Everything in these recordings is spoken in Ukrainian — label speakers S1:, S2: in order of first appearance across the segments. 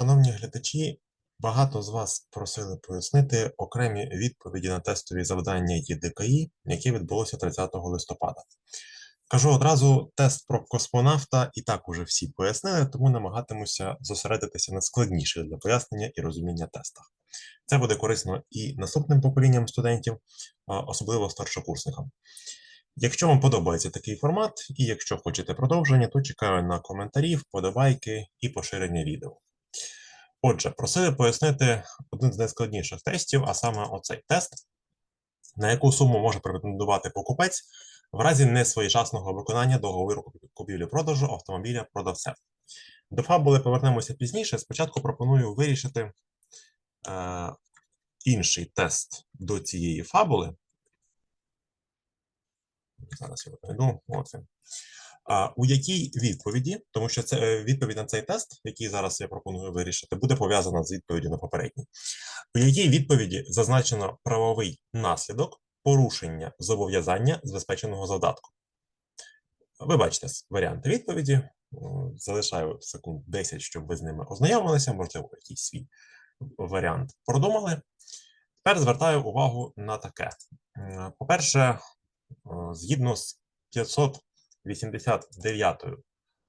S1: Шановні глядачі, багато з вас просили пояснити окремі відповіді на тестові завдання ЄДКІ, яке відбулося 30 листопада. Кажу одразу, тест про космонавта і так уже всі пояснили, тому намагатимуся зосередитися на складніших для пояснення і розуміння тестах. Це буде корисно і наступним поколінням студентів, особливо старшокурсникам. Якщо вам подобається такий формат, і якщо хочете продовження, то чекаю на коментарі, вподобайки і поширення відео. Отже, просили пояснити один з найскладніших тестів, а саме оцей тест, на яку суму може претендувати покупець в разі несвоєчасного виконання договору купівлі-продажу автомобіля продавцем. До фабули повернемося пізніше. Спочатку пропоную вирішити е, інший тест до цієї фабули. Зараз я знайду. От він. А, у якій відповіді, тому що це е, відповідь на цей тест, який зараз я пропоную вирішити, буде пов'язана з відповіддю на попередній. У якій відповіді зазначено правовий наслідок порушення зобов'язання забезпеченого завдатком. Ви бачите варіанти відповіді. Залишаю секунд 10, щоб ви з ними ознайомилися, можливо, якийсь свій варіант продумали. Тепер звертаю увагу на таке. По-перше, згідно з 589,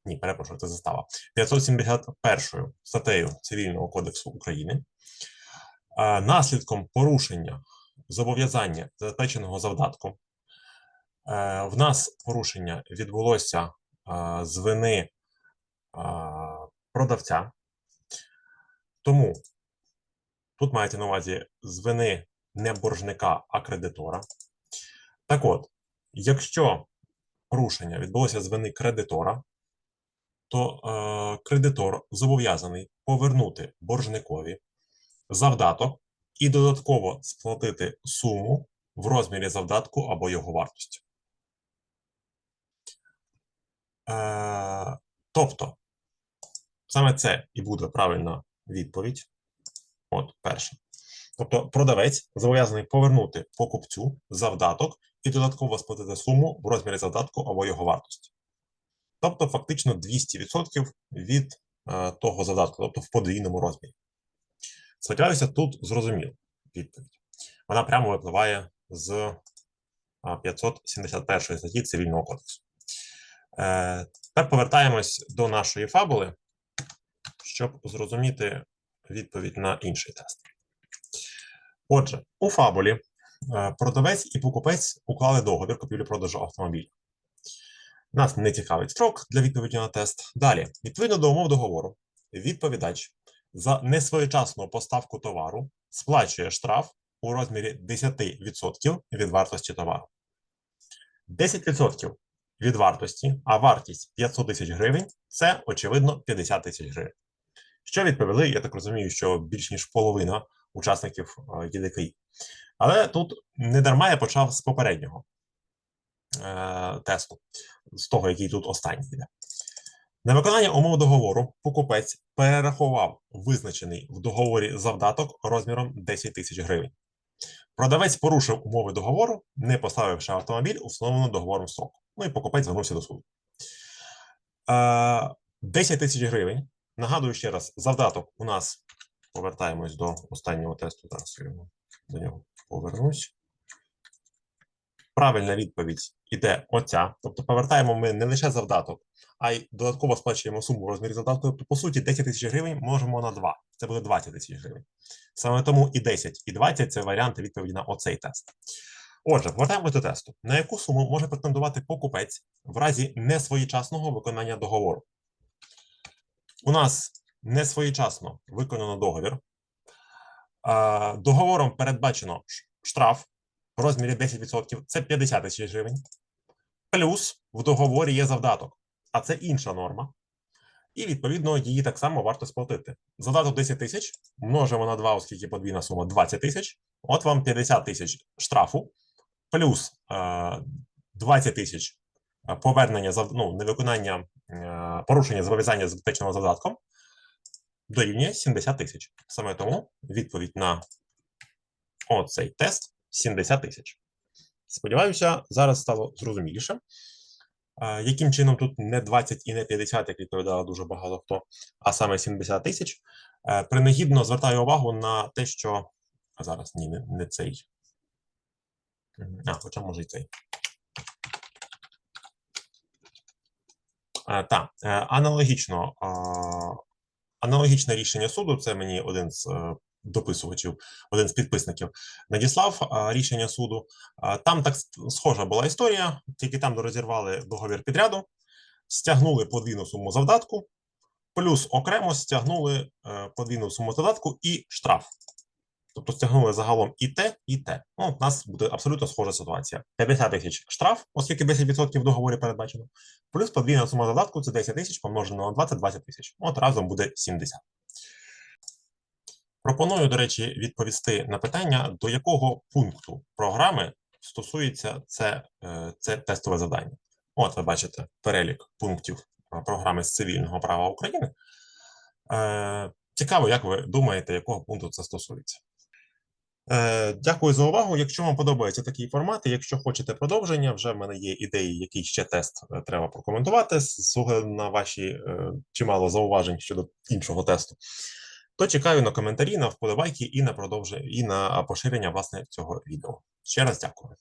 S1: ні, перепрошую, це застава, 571 статтею Цивільного кодексу України, наслідком порушення зобов'язання забезпеченого завдатком, в нас порушення відбулося з вини продавця, тому тут маєте на увазі з вини не боржника, а кредитора. Так от, якщо порушення відбулося з вини кредитора, то е, кредитор зобов'язаний повернути боржникові завдаток і додатково сплатити суму в розмірі завдатку або його вартості. Е, тобто, саме це і буде правильна відповідь. От, перше. Тобто, продавець зобов'язаний повернути покупцю завдаток і додатково сплатити суму в розмірі завдатку або його вартості. Тобто, фактично 200% від е, того завдатку, тобто в подвійному розмірі. Сподіваюся, тут зрозуміло відповідь. Вона прямо випливає з 571 статті Цивільного кодексу. Е, Тепер повертаємось до нашої фабули, щоб зрозуміти відповідь на інший тест. Отже, у фабулі е, продавець і покупець уклали договір купівлі-продажу автомобіля. Нас не цікавить строк для відповіді на тест. Далі, відповідно до умов договору, відповідач за несвоєчасну поставку товару сплачує штраф у розмірі 10% від вартості товару. 10% від вартості, а вартість 500 тисяч гривень це, очевидно, 50 тисяч гривень. Що відповіли, я так розумію, що більш ніж половина учасників ЄДКІ. Але тут не дарма я почав з попереднього е, тесту, з того, який тут останній йде. На виконання умов договору покупець перерахував визначений в договорі завдаток розміром 10 тисяч гривень. Продавець порушив умови договору, не поставивши автомобіль у договором строку. Ну і покупець звернувся до суду. 10 тисяч гривень. Нагадую ще раз, завдаток у нас повертаємось до останнього тесту. Зараз я до нього повернусь. Правильна відповідь іде оця. Тобто повертаємо ми не лише завдаток, а й додатково сплачуємо суму в розмірі завдатку. Тобто, по суті, 10 тисяч гривень можемо на 2. Це буде 20 тисяч гривень. Саме тому і 10, і 20 це варіанти відповіді на оцей тест. Отже, повертаємося до тесту. На яку суму може претендувати покупець в разі несвоєчасного виконання договору? У нас несвоєчасно виконано договір. Договором передбачено штраф в розмірі 10%, це 50 тисяч гривень. Плюс в договорі є завдаток, а це інша норма. І, відповідно, її так само варто сплатити. Задаток 10 тисяч множимо на 2, оскільки подвійна сума 20 тисяч. От вам 50 тисяч штрафу, плюс е, 20 тисяч повернення ну, невиконання е, порушення зобов'язання забезпеченого задатком дорівнює 70 тисяч. Саме тому відповідь на оцей тест 70 тисяч. Сподіваюся, зараз стало зрозуміліше. Яким чином тут не 20 і не 50, як відповідало дуже багато хто, а саме 70 тисяч. Е, Принагідно звертаю увагу на те, що а зараз ні, не, не цей. А, хоча може і цей. Е, Так, е, аналогічно, а, аналогічне рішення суду. Це мені один з е, дописувачів, один з підписників надіслав рішення суду. Там так схожа була історія, тільки там розірвали договір підряду, стягнули подвійну суму завдатку, плюс окремо стягнули е, подвійну суму завдатку і штраф. Тобто стягнули загалом і те, і те. Ну, у нас буде абсолютно схожа ситуація. 50 тисяч штраф, оскільки 10% в договорі передбачено, плюс подвійна сума задатку це 10 тисяч помножено на 20 – 20 тисяч. От разом буде 70. Пропоную, до речі, відповісти на питання, до якого пункту програми стосується це, е, це тестове завдання. От ви бачите перелік пунктів програми з цивільного права України. Е, Цікаво, як ви думаєте, якого пункту це стосується. Е, Дякую за увагу. Якщо вам подобається такий формат, якщо хочете продовження, вже в мене є ідеї, який ще тест е, треба прокоментувати з огляду на ваші е, чимало зауважень щодо іншого тесту. То чекаю на коментарі, на вподобайки і на продовження і на поширення власне цього відео. Ще раз дякую.